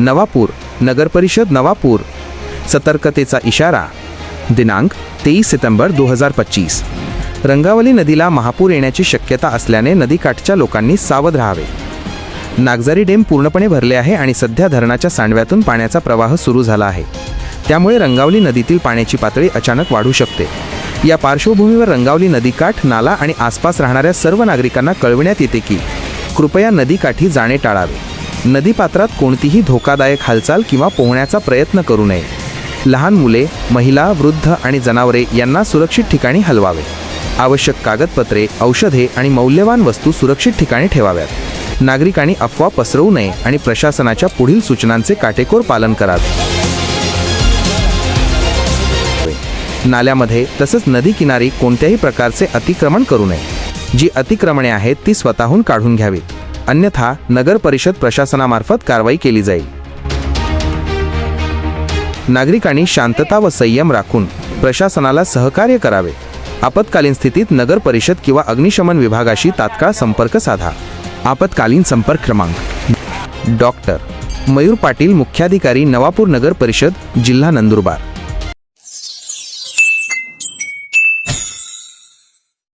नवापूर नगरपरिषद नवापूर. सतर्कतेचा इशारा दिनांक तेईस सप्टेंबर दो हजार पच्चीस. रंगावली नदीला महापूर येण्याची शक्यता असल्याने नदीकाठच्या लोकांनी सावध राहावे. नागझारी डेम पूर्णपणे भरले आहे आणि सध्या धरणाच्या सांडव्यातून पाण्याचा प्रवाह सुरू झाला आहे. त्यामुळे रंगावली नदीतील पाण्याची पातळी अचानक वाढू शकते. या पार्श्वभूमीवर रंगावली नदीकाठ नाला आणि आसपास राहणाऱ्या सर्व नागरिकांना कळविण्यात येते की कृपया नदीकाठी जाणे टाळावे. नदीपात्रात कोणतीही धोकादायक हालचाल किंवा पोहण्याचा प्रयत्न करू नये. लहान मुले महिला वृद्ध आणि जनावरे यांना सुरक्षित ठिकाणी हलवावे. आवश्यक कागदपत्रे औषधे आणि मौल्यवान वस्तू सुरक्षित ठिकाणी ठेवाव्यात. नागरिकांनी अफवा पसरवू नये आणि प्रशासनाच्या पुढील सूचनांचे काटेकोर पालन करावे. नाल्यामध्ये तसंच नदी किनारी कोणत्याही प्रकारचे अतिक्रमण करू नये. जी अतिक्रमणे आहेत ती स्वतःहून काढून घ्यावीत. अन्यथा नगर परिषद प्रशासनामार्फत कारवाई केली जाईल. नागरिकांनी शांतता व संयम राखून प्रशासनाला सहकार्य करावे. आपत्कालीन स्थितीत नगर परिषद किंवा अग्निशमन विभागाशी तात्काळ संपर्क साधा. आपत्कालीन संपर्क क्रमांक. डॉक्टर. मयूर पाटील मुख्याधिकारी नवापूर नगर परिषद जिल्हा नंदुरबार.